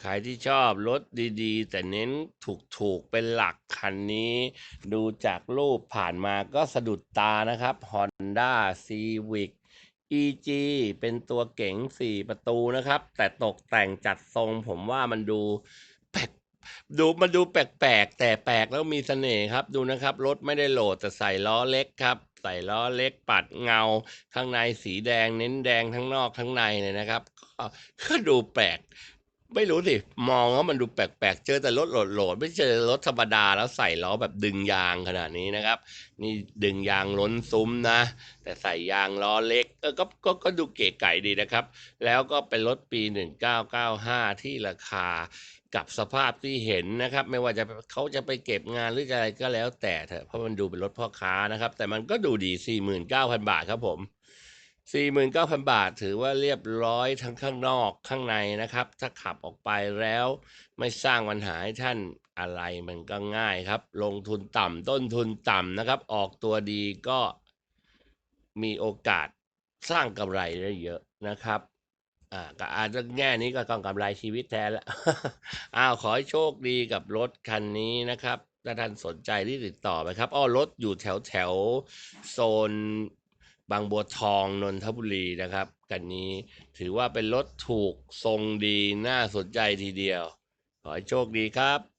ใครที่ชอบรถดีๆ แต่เน้นถูกๆ เป็นหลักคันนี้ ดูจากรูปผ่านมาก็สะดุดตานะครับ Honda Civic EG เป็นตัวเก๋ง4ประตูนะครับ แต่ตกแต่งจัดทรงผมว่ามันดูแปลกดูมันดูแปลกๆ แต่แปลกแล้วมีเสน่ห์ครับดูนะครับ รถไม่ได้โหลดแต่ใส่ล้อเล็กครับ ใส่ล้อเล็กปัดเงา ข้างในสีแดงเน้นแดงทั้งนอกทั้งในเลยนะครับก็ก็ดูแปลก ไม่รู้สิ มองแล้วมันดูแปลกๆ เจอแต่รถโหลดๆไม่เจอรถธรรมดาแล้วใส่ล้อแบบดึงยางขนาดนี้นะครับ นี่ดึงยางล้นซุ้มนะ แต่ใส่ยางล้อเล็กเออก็ก็ก็ดูเก๋ไก๋ดีนะครับ แล้วก็เป็นรถปี 1995 ที่ราคากับสภาพที่เห็นนะครับ ไม่ว่าจะเขาจะไปเก็บงานหรืออะไรก็แล้วแต่เถอะเพราะมันดูเป็นรถพ่อค้านะครับ แต่มันก็ดูดี 49,000 บาทครับผม 49,000 บาทถือว่าเรียบร้อยทั้งข้างนอกข้างในนะครับ ถ้าขับออกไปแล้วไม่สร้างปัญหาให้ท่านอะไรมันก็ง่ายครับ ลงทุนต่ำต้นทุนต่ำนะครับ ออกตัวดีก็มีโอกาสสร้างกำไรได้เยอะนะครับอ่าก็อาจจะแง่นี้ก็ต้องกำไรชีวิตแทนละอ้าวขอให้โชคดีกับรถคันนี้นะครับถ้าท่านสนใจที่ติดต่อไปครับอ้อรถอยู่แถวแถวโซน บางบัวทองนนทบุรีนะครับคันนี้ถือว่าเป็นรถถูกทรงดีน่าสนใจทีเดียว ขอให้โชคดีครับ